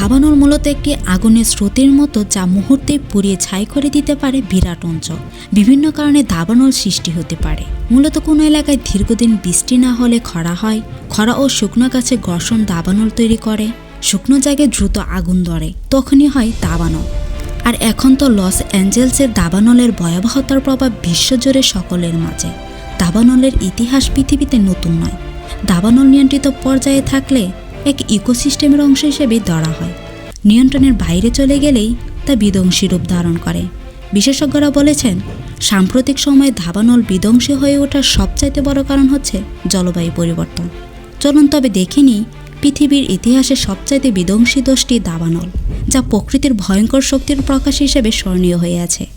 দাবানল মূলত একটি আগুনের স্রোতের মতো যা মুহূর্তে পুড়িয়ে ছাই করে দিতে পারে বিরাট অঞ্চল। বিভিন্ন কারণে দাবানল সৃষ্টি হতে পারে। মূলত কোনো এলাকায় দীর্ঘদিন বৃষ্টি না হলে খরা হয়, খরা ও শুকনো গাছে ঘর্ষণ দাবানল তৈরি করে। শুকনো জায়গায় দ্রুত আগুন ধরে, তখনই হয় দাবানল। আর এখন তো লস অ্যাঞ্জেলসের দাবানলের ভয়াবহতার প্রভাব বিশ্বজুড়ে সকলের মাঝে। দাবানলের ইতিহাস পৃথিবীতে নতুন নয়। দাবানল নিয়ন্ত্রিত পর্যায়ে থাকলে এক ইকোসিস্টেমের অংশ হিসেবে ধরা হয়। নিয়ন্ত্রণের বাইরে চলে গেলেই তা বিধ্বংসী রূপ ধারণ করে। বিশেষজ্ঞরা বলেছেন, সাম্প্রতিক সময়ে দাবানল বিধ্বংসী হয়ে ওঠার সবচাইতে বড় কারণ হচ্ছে জলবায়ু পরিবর্তন। চলুন তবে দেখিনি পৃথিবীর ইতিহাসে সবচাইতে বিধ্বংসী দোষটি দাবানল যা প্রকৃতির ভয়ঙ্কর শক্তির প্রকাশ হিসেবে স্মরণীয় হয়ে আছে।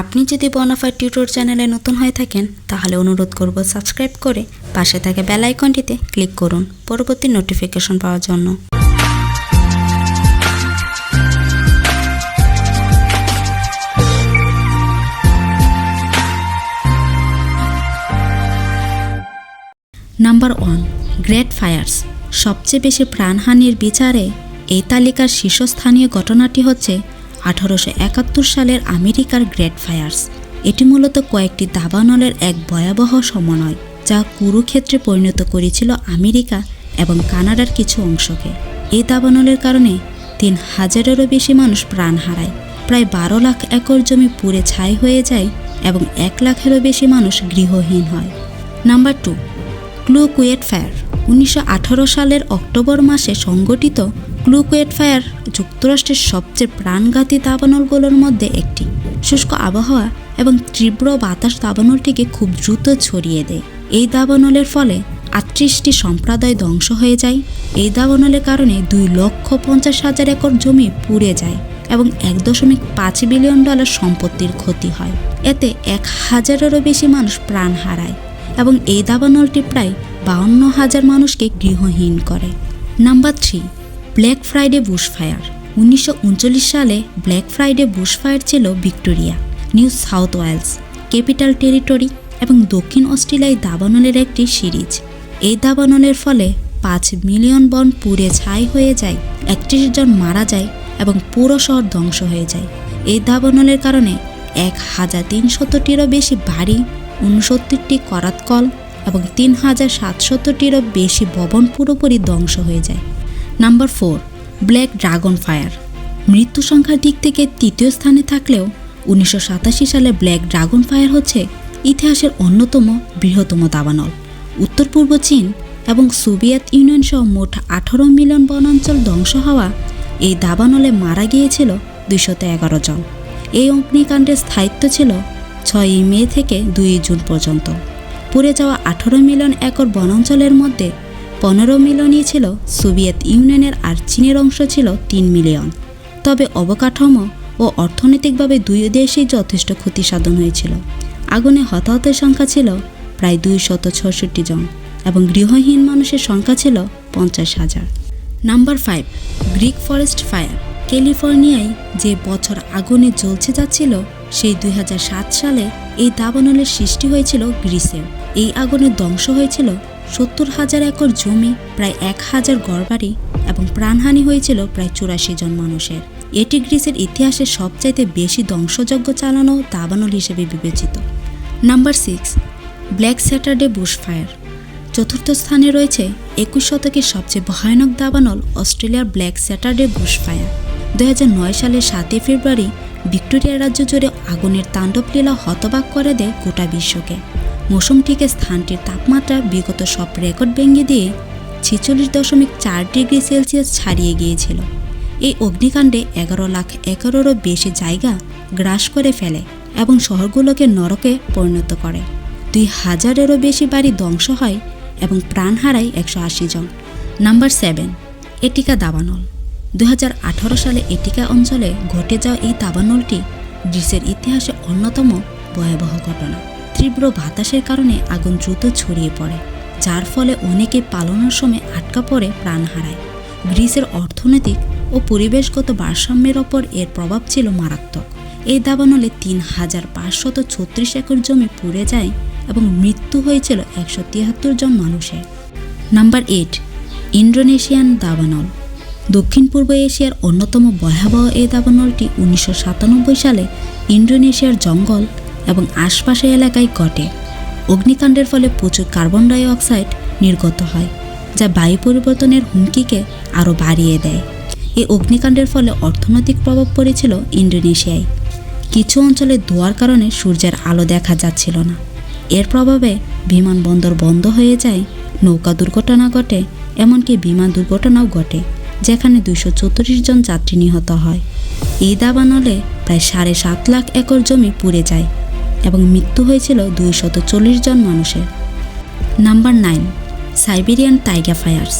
আপনি যদি বনাফার টিউটোর চ্যানেলে নতুন হয়ে থাকেন, তাহলে অনুরোধ করব সাবস্ক্রাইব করে পাশে থাকা বেল আইকনটিতে ক্লিক করুন পরবর্তী নোটিফিকেশন পাওয়ার জন্য। নাম্বার ওয়ান গ্রেট ফায়ার্স সবচেয়ে বেশি প্রাণহানির বিচারে এই তালিকার শীর্ষস্থানীয় ঘটনাটি হচ্ছে আঠারোশো একাত্তর সালের আমেরিকার গ্রেট ফায়ার্স। এটি মূলত কয়েকটি দাবানলের এক ভয়াবহ সমন্বয়, যা কুরুক্ষেত্রে পরিণত করেছিল আমেরিকা এবং কানাডার কিছু অংশকে। এই দাবানলের কারণে তিন হাজারেরও বেশি মানুষ প্রাণ হারায়। প্রায় বারো লাখ একর জমি পুড়ে ছাই হয়ে যায় এবং এক লাখেরও বেশি মানুষ গৃহহীন হয়। Number two Cloquet fire. উনিশশো আঠারো সালের অক্টোবর মাসে সংগঠিত ক্লুকুয়েট ফায়ার যুক্তরাষ্ট্রের সবচেয়ে প্রাণঘাতী দাবানলগুলোর মধ্যে একটি। শুষ্ক আবহাওয়া এবং তীব্র বাতাস দাবানলটিকে খুব দ্রুত ছড়িয়ে দেয়। এই দাবানলের ফলে আটত্রিশটি সম্প্রদায় ধ্বংস হয়ে যায়। এই দাবানলের কারণে দুই লক্ষ পঞ্চাশ হাজার একর জমি পুড়ে যায় এবং এক দশমিক পাঁচ বিলিয়ন ডলার সম্পত্তির ক্ষতি হয়। এতে এক হাজারেরও বেশি মানুষ প্রাণ হারায় এবং এই দাবানলটি প্রায় বাউন্ন হাজার মানুষকে গৃহহীন করে। Number three black Friday bushfire উনিশশো উনচল্লিশ সালে ব্ল্যাক ফ্রাইডে বুশফায়ার ছিল Victoria New South Wales Capital Territory এবং দক্ষিণ অস্ট্রেলিয়ায় দাবানলের একটি সিরিজ। এই দাবানলের ফলে পাঁচ মিলিয়ন বন পুড়ে ছাই হয়ে যায়, একত্রিশ জন মারা যায় এবং পুরো শহর ধ্বংস হয়ে যায়। এই দাবানলের কারণে এক হাজার তিনশতটিরও বেশি বাড়ি, উনসত্তরটি করাতকল এবং তিন হাজার সাতশতটিরও বেশি ভবন পুরোপুরি ধ্বংস হয়ে যায়। Number four black dragon fire মৃত্যু সংখ্যার দিক থেকে তৃতীয় স্থানে থাকলেও উনিশশো সাতাশি সালে ব্ল্যাক ড্রাগন ফায়ার হচ্ছে ইতিহাসের অন্যতম বৃহত্তম দাবানল। উত্তর পূর্ব চীন এবং সোভিয়েত ইউনিয়ন সহ মোট আঠারো মিলিয়ন বনাঞ্চল ধ্বংস হওয়া এই দাবানলে মারা গিয়েছিল দুইশত এগারো জন। এই অগ্নিকাণ্ডের স্থায়িত্ব ছিল ছয়ই মে থেকে দুই জুন পর্যন্ত। পুড়ে যাওয়া আঠারো মিলিয়ন একর বনাঞ্চলের মধ্যে পনেরো মিলিয়নই ছিল সোভিয়েত ইউনিয়নের আর চীনের অংশ ছিল তিন মিলিয়ন। তবে অবকাঠামো ও অর্থনৈতিকভাবে দুই দেশেই যথেষ্ট ক্ষতি সাধন হয়েছিল। আগুনে হতাহতের সংখ্যা ছিল প্রায় দুই শত ছষট্টি জন এবং গৃহহীন মানুষের সংখ্যা ছিল পঞ্চাশ হাজার। Number five, Greek forest fire. ক্যালিফোর্নিয়ায় যে বছর আগুনে জ্বলছে যাচ্ছিল সেই দুই হাজার সাত সালে এই দাবানলের সৃষ্টি হয়েছিল গ্রিসে এই আগুনে ধ্বংস হয়েছিল সত্তর হাজার একর জমি, প্রায় এক হাজার গড়বাড়ি এবং প্রাণহানি হয়েছিল প্রায় চুরাশি জন মানুষের। এটি গ্রিসের ইতিহাসে সবচাইতে বেশি ধ্বংসযজ্ঞ চালানো দাবানল হিসেবে বিবেচিত। Number six, black Saturday bush fire চতুর্থ স্থানে রয়েছে একুশ শতকের সবচেয়ে ভয়ানক দাবানল অস্ট্রেলিয়ার ব্ল্যাক স্যাটারডে বুশ ফায়ার দু হাজার নয় সালের সাতই ফেব্রুয়ারি ভিক্টোরিয়া রাজ্য জুড়ে আগুনের তাণ্ডব লীলা হতবাক করে দেয় গোটা বিশ্বকে। মৌসুমটিকে স্থানটির তাপমাত্রা বিগত সব রেকর্ড ভেঙে দিয়ে ছেচল্লিশ দশমিক চার ডিগ্রি সেলসিয়াস ছাড়িয়ে গিয়েছিল। এই অগ্নিকাণ্ডে এগারো লাখ একরেরও বেশি জায়গা গ্রাস করে ফেলে এবং শহরগুলোকে নরকে পরিণত করে। দুই হাজারেরও বেশি বাড়ি ধ্বংস হয় এবং প্রাণ হারায় একশো আশি জন। নাম্বার সেভেন, এটিকা দাবানল। দু হাজার আঠারো সালে এটিকা অঞ্চলে ঘটে যাওয়া এই দাবানলটি গ্রিসের ইতিহাসে অন্যতম ভয়াবহ ঘটনা। তীব্র বাতাসের কারণে আগুন দ্রুত ছড়িয়ে পড়ে, যার ফলে অনেকে পালানোর সময় আটকা পড়ে, প্রাণ হারায়। গ্রিসের অর্থনৈতিক ও পরিবেশগত ভারসাম্যের ওপর এর প্রভাব ছিল মারাত্মক। এই দাবানলে তিন হাজার পাঁচশত ছত্রিশ একর জমি পুড়ে যায় এবং মৃত্যু হয়েছিল একশো তিয়াত্তর জন মানুষের। নাম্বার এইট ইন্ডোনেশিয়ান দাবানল। দক্ষিণ পূর্ব এশিয়ার অন্যতম ভয়াবহ এই দাবানলটি উনিশশো সাতানব্বই সালে ইন্দোনেশিয়ার জঙ্গল এবং আশপাশের এলাকায় ঘটে। অগ্নিকাণ্ডের ফলে প্রচুর কার্বন ডাই অক্সাইড নির্গত হয়, যা বায়ু পরিবর্তনের হুমকিকে আরও বাড়িয়ে দেয়। এই অগ্নিকাণ্ডের ফলে অর্থনৈতিক প্রভাব পড়েছিল ইন্দোনেশিয়ায়। কিছু অঞ্চলে ধোয়ার কারণে সূর্যের আলো দেখা যাচ্ছিল না। এর প্রভাবে বিমানবন্দর বন্ধ হয়ে যায়, নৌকা দুর্ঘটনা ঘটে, এমনকি বিমান দুর্ঘটনাও ঘটে, যেখানে দুশো জন যাত্রী নিহত হয়। এই দাবানলে প্রায় সাড়ে সাত লাখ একর জমি পুড়ে যায়। এবং মৃত্যু হয়েছিল দুইশত চল্লিশ জন মানুষের। Number nine, Siberian tiger fires.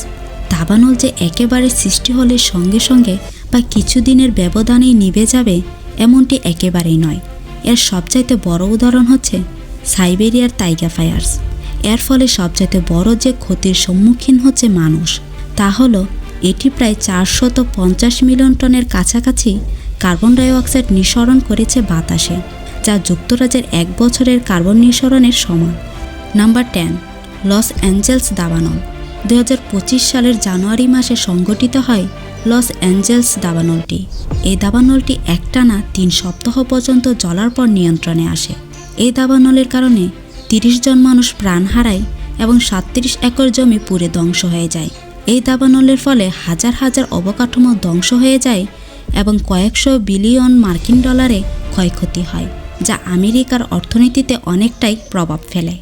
দাবানল যে একেবারে সৃষ্টি হলে সঙ্গে সঙ্গে বা কিছুদিনের ব্যবধানেই নিভে যাবে, এমনটি একেবারেই নয়। এর সবচাইতে বড় উদাহরণ হচ্ছে সাইবেরিয়ার টাইগার ফায়ার্স। এর ফলে সবচাইতে বড় যে ক্ষতির সম্মুখীন হচ্ছে মানুষ, তা হলো এটি প্রায় চারশত পঞ্চাশ মিলিয়ন টনের কাছাকাছি কার্বন ডাইঅক্সাইড নিঃসরণ করেছে বাতাসে। যা যুক্তরাজ্যের এক বছরের কার্বন নিঃসরণের সমান। নাম্বার টেন, লস অ্যাঞ্জেলস, দাবানল। দু হাজার পঁচিশ সালের জানুয়ারি মাসে সংগঠিত হয় লস অ্যাঞ্জেলস দাবানলটি। এই দাবানলটি একটানা তিন সপ্তাহ পর্যন্ত জলার পর নিয়ন্ত্রণে আসে। এই দাবানলের কারণে তিরিশ জন মানুষ প্রাণ হারায় এবং সাতত্রিশ একর জমি পুড়ে ধ্বংস হয়ে যায়। এই দাবানলের ফলে হাজার হাজার অবকাঠামো ধ্বংস হয়ে যায় এবং কয়েকশো বিলিয়ন মার্কিন ডলারে ক্ষয়ক্ষতি হয়। যা আমেরিকার অর্থনীতিতে অনেকটাই প্রভাব ফেলে।